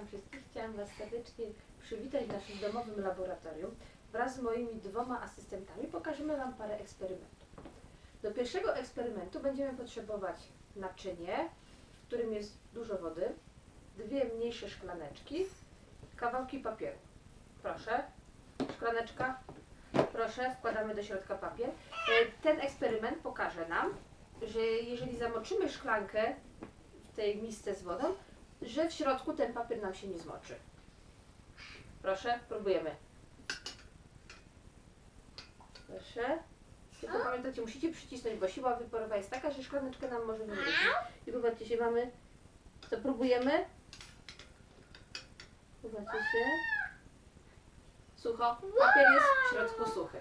witam wszystkich. Chciałam Was serdecznie przywitać w naszym domowym laboratorium. Wraz z moimi dwoma asystentami pokażemy Wam parę eksperymentów. Do pierwszego eksperymentu będziemy potrzebować naczynie, w którym jest dużo wody, dwie mniejsze szklaneczki, kawałki papieru. Proszę, szklaneczka, proszę, wkładamy do środka papier. E, Ten eksperyment pokaże nam, że jeżeli zamoczymy szklankę w tej misce z wodą, że w środku ten papier nam się nie zmoczy. Proszę, próbujemy. Proszę. Tylko pamiętajcie, musicie przycisnąć, bo siła wyporowa jest taka, że szklaneczka nam może wywrócić. I popatrzcie się, mamy... To próbujemy. Popatrzcie się. Sucho. Papier jest w środku suchy.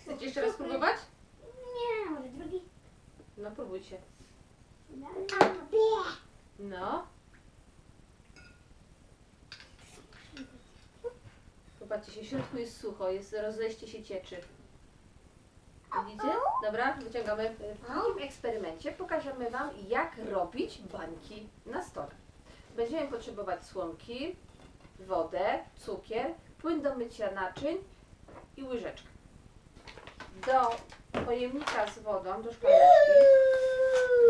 Chcecie jeszcze raz spróbować? Nie, może drugi. No próbujcie. Bie. No. Popatrzcie się, w środku jest sucho, jest rozejście się cieczy. Widzicie? Dobra, wyciągamy. W drugim eksperymencie pokażemy Wam, jak robić bańki na stole. Będziemy potrzebować słomki, wodę, cukier, płyn do mycia naczyń i łyżeczkę. Do pojemnika z wodą, do szklaneczki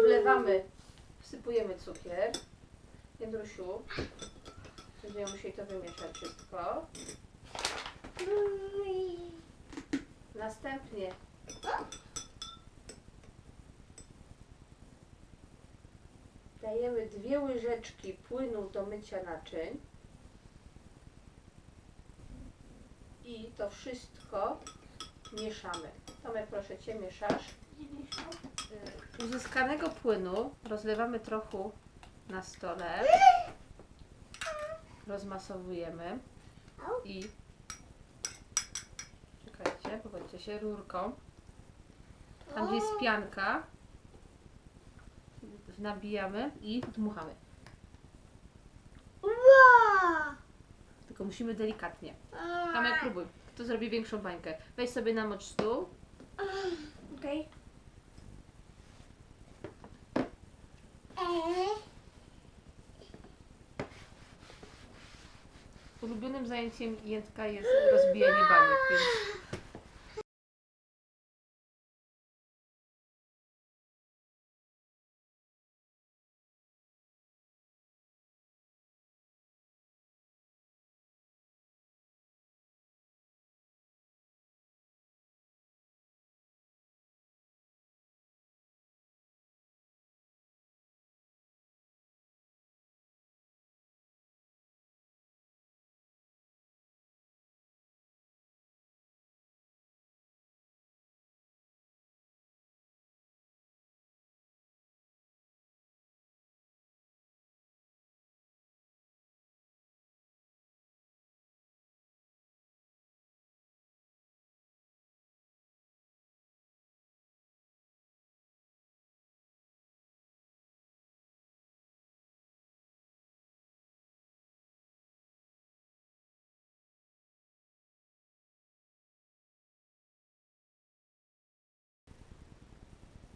wlewamy, wsypujemy cukier. Jędrusiu, będziemy musieli to wymieszać wszystko. Następnie dajemy dwie łyżeczki płynu do mycia naczyń. I to wszystko mieszamy. Tomek, proszę Cię, mieszasz. Y, Uzyskanego płynu rozlewamy trochę na stole. Rozmasowujemy i czekajcie, powiedzcie się rurką. Tam gdzie jest pianka, nabijamy i dmuchamy. Tylko musimy delikatnie. Tomek, próbuj. Kto zrobi większą bańkę? Weź sobie namocz stół. Okej. Eee. Ulubionym zajęciem Jędka jest rozbijanie baniek, więc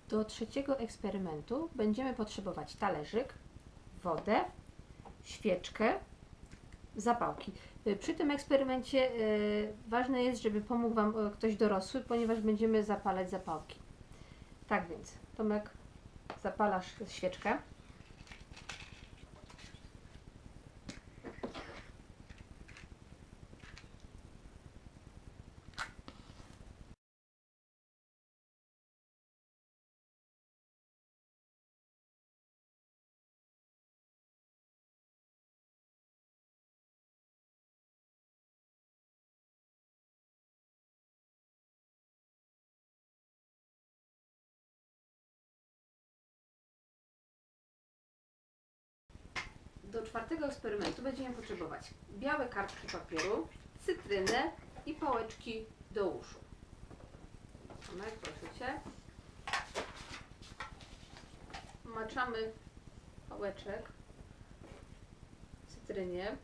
Do trzeciego eksperymentu będziemy potrzebować talerzyk, wodę, świeczkę, zapałki. Y, Przy tym eksperymencie y, ważne jest, żeby pomógł Wam y, ktoś dorosły, ponieważ będziemy zapalać zapałki. Tak więc, Tomek, zapalasz świeczkę. Do czwartego eksperymentu będziemy potrzebować białe kartki papieru, cytrynę i pałeczki do uszu. Tomek, proszę Cię. Maczamy pałeczek w cytrynie,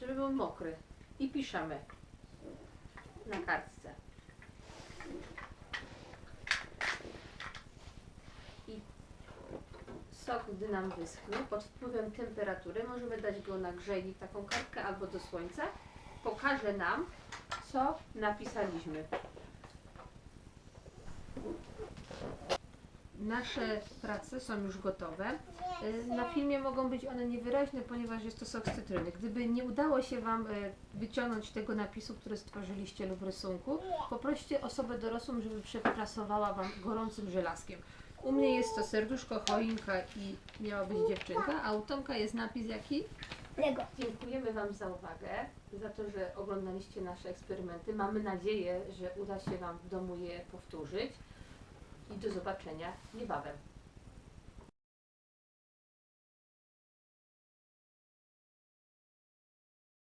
żeby był mokry. I piszemy na kartce. sok, gdy nam wyschnie, pod wpływem temperatury, możemy dać go na grzejnik, taką kartkę albo do słońca, pokaże nam, co napisaliśmy. Nasze prace są już gotowe. Y, Na filmie mogą być one niewyraźne, ponieważ jest to sok z cytryny. Gdyby nie udało się Wam y, wyciągnąć tego napisu, który stworzyliście lub rysunku, poproście osobę dorosłą, żeby przeprasowała Wam gorącym żelazkiem. U mnie jest to serduszko, choinka i miała być dziewczynka, a u Tomka jest napis jaki? Lego. Dziękujemy Wam za uwagę, za to, że oglądaliście nasze eksperymenty. Mamy nadzieję, że uda się Wam w domu je powtórzyć i do zobaczenia niebawem.